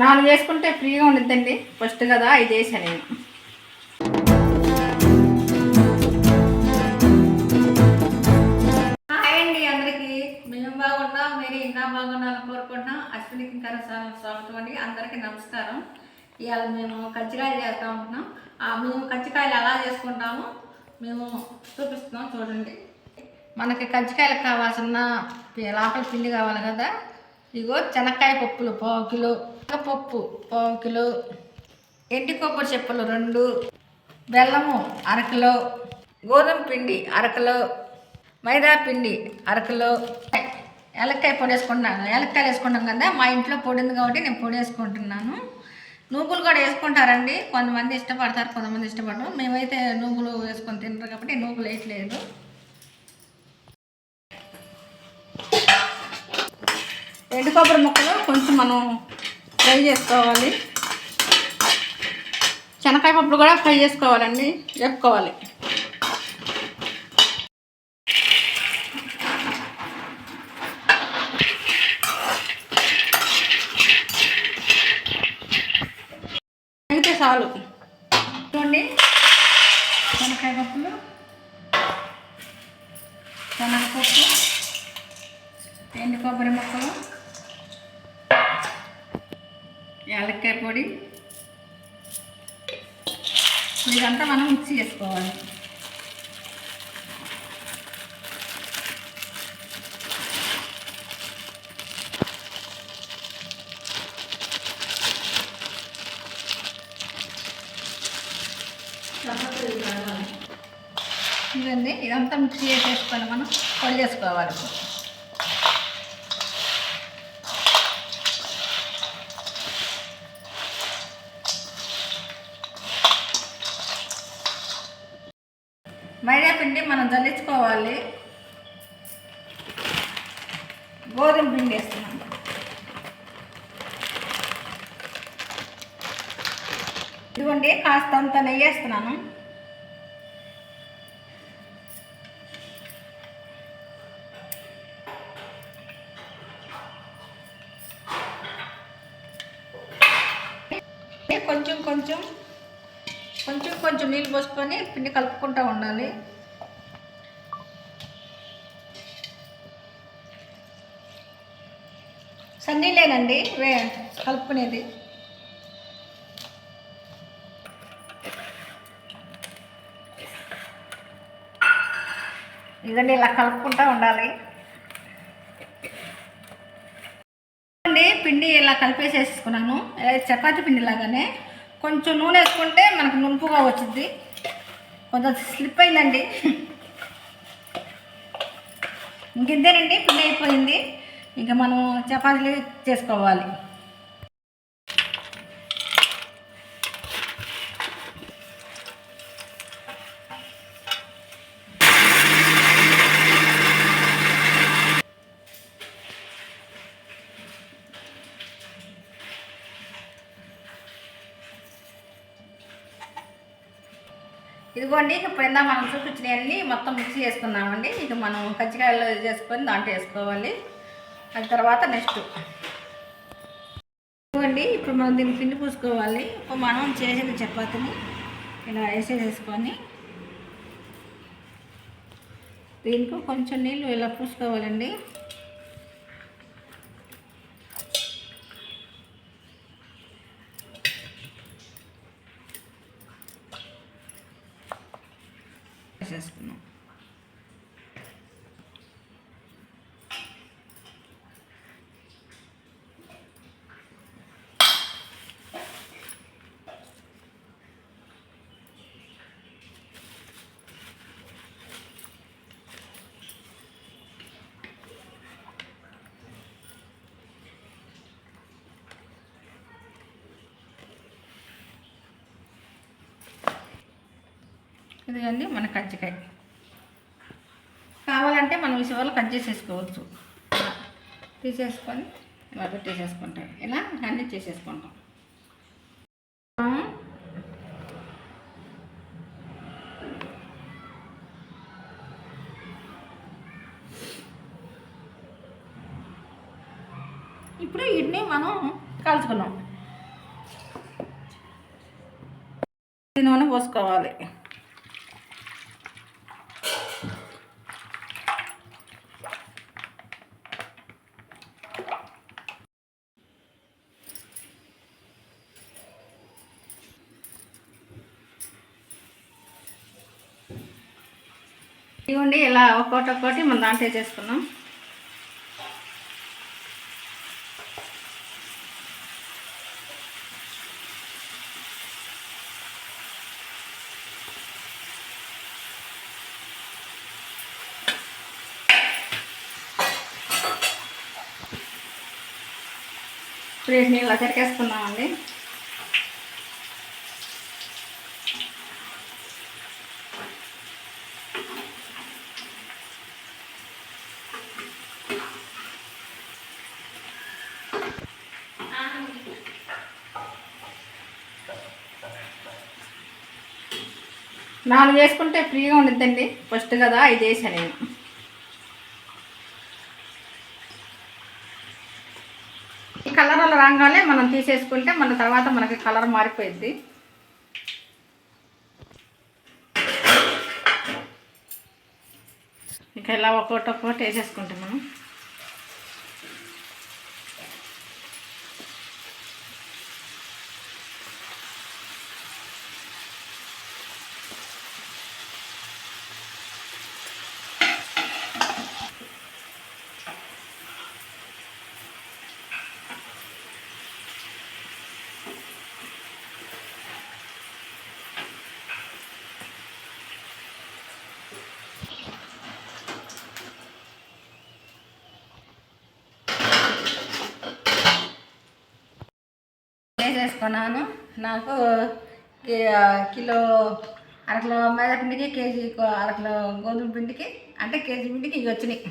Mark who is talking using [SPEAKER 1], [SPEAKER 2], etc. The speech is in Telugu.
[SPEAKER 1] నాలుగు వేసుకుంటే ఫ్రీగా ఉండిద్దండి. ఫస్ట్ కదా ఐదు వేసాను నేను. హాయ్ అండి అందరికీ. మేము బాగున్నాం మీరు ఇంకా బాగున్నారని కోరుకుంటున్నాం. అశ్విని ఇంకా స్వాగతం అండి. అందరికీ నమస్కారం. ఇవాళ మేము కజ్జికాయలు చేస్తూ ఉంటున్నాం. మేము కజ్జికాయలు ఎలా చేసుకుంటామో మేము చూపిస్తున్నాం చూడండి. మనకి కజ్జికాయలకు కావాల్సిన లోపల పిండి కావాలి కదా. ఇగో శనక్కాయ పప్పులు పావు కిలో పప్పు పావు కిలో ఎండి కొబ్బరి చెప్పులు రెండు బెల్లము అరకిలో గోధుమ పిండి అరకిలో మైదా పిండి అరకిలో ఏలక్కాయ పొడి వేసుకుంటున్నాను. ఏలక్కాయలు వేసుకుంటాం కదా మా ఇంట్లో పొడి ఉంది కాబట్టి నేను పొడి వేసుకుంటున్నాను. నూగులు కూడా వేసుకుంటారండి. కొంతమంది ఇష్టపడతారు కొంతమంది ఇష్టపడరు. మేమైతే నూగులు వేసుకొని తింటారు కాబట్టి నూగులు వేయట్లేదు. ఎండు కొబ్బరి ముక్కలు కొంచెం మనం ఫ్రై చేసుకోవాలి. శనక్కాయ పప్పులు కూడా ఫ్రై చేసుకోవాలండి. వేపుకోవాలి. అయితే చాలు. చూడండి. శనక్కాయ పప్పులు. శనగపప్పు. ఎండు కొబ్బరి ముక్కలు. యాలక్కాయ పొడి. ఇదంతా మనం మిక్స్ చేసుకోవాలి. ఇదండి ఇదంతా మిక్స్ చేసేసుకొని మనం పొడి జల్లించుకోవాలి గోధుమ పిండి వేస్తున్నాం ఇదిగోండి కాస్త అంత నెయ్యి వేస్తున్నాను. కొంచెం కొంచెం కొంచెం కొంచెం నీళ్ళు పోసుకొని పిండి కలుపుకుంటూ ఉండాలి. సన్నీళ్ళేనండి వే కలుపుకునేది. ఇదండి ఇలా కలుపుకుంటూ ఉండాలి. అండి పిండి ఇలా కలిపేసేసుకున్నాను. చపాతి పిండి లాగానే. కొంచెం నూనె వేసుకుంటే మనకు నునుపుగా వచ్చింది కొంచెం స్లిప్ అయిందండి. ఇంకెంతేనండి పిండి అయిపోయింది. ఇంకా మనం చపాతీలు చేసుకోవాలి. ఇదిగోండి ఇప్పుడు ఇందా మనం చూపించినవన్నీ మొత్తం మిక్స్ చేసుకున్నామండి ఇక మనం కజ్జికాయలు చేసుకొని దాంట్లో వేసుకోవాలి. అది తర్వాత నెక్స్ట్ ఇవ్వండి ఇప్పుడు మనం దీన్ని పిండి పూసుకోవాలి. ఇప్పుడు మనం చేసిన చపాతీని ఇలా వేసేసేసుకొని దీనికి కొంచెం నీళ్ళు ఇలా పూసుకోవాలండి. వేసేసుకున్నాం. ఇదిగండి మన కజ్జికాయ కావాలంటే మనం ఈ కట్ చేసేసుకోవచ్చు. తీసేసుకొని వాళ్ళు తీసేసుకుంటారు ఇలా అన్నీ చేసేసుకుంటాం. ఇప్పుడు వీటిని మనం కలుసుకున్నాం నూనె పోసుకోవాలి. ఇవ్వండి ఇలా ఒక్కోటి ఒక్కోటి మనం దాంట్లో చేసుకున్నాం ఇప్పుడు వీటిని ఇలా చెరికేసుకున్నామండి నాలుగు వేసుకుంటే ఫ్రీగా ఉండిద్దండి. ఫస్ట్ కదా ఐదు వేసాను నేను. ఈ కలర్ అలా రాగానే మనం తీసేసుకుంటే మన తర్వాత మనకి కలర్ మారిపోయింది ఇంకా ఇలా ఒక్కొక్కటి ఒక్కొక్కటి వేసేసుకుంటాం మనం. వేసేసుకున్నాను నాకు కిలో అరకిలో మైదా పిండికి కేజీ అరకిలో గోధుమ పిండికి అంటే కేజీ పిండికి ఇవి వచ్చినాయి.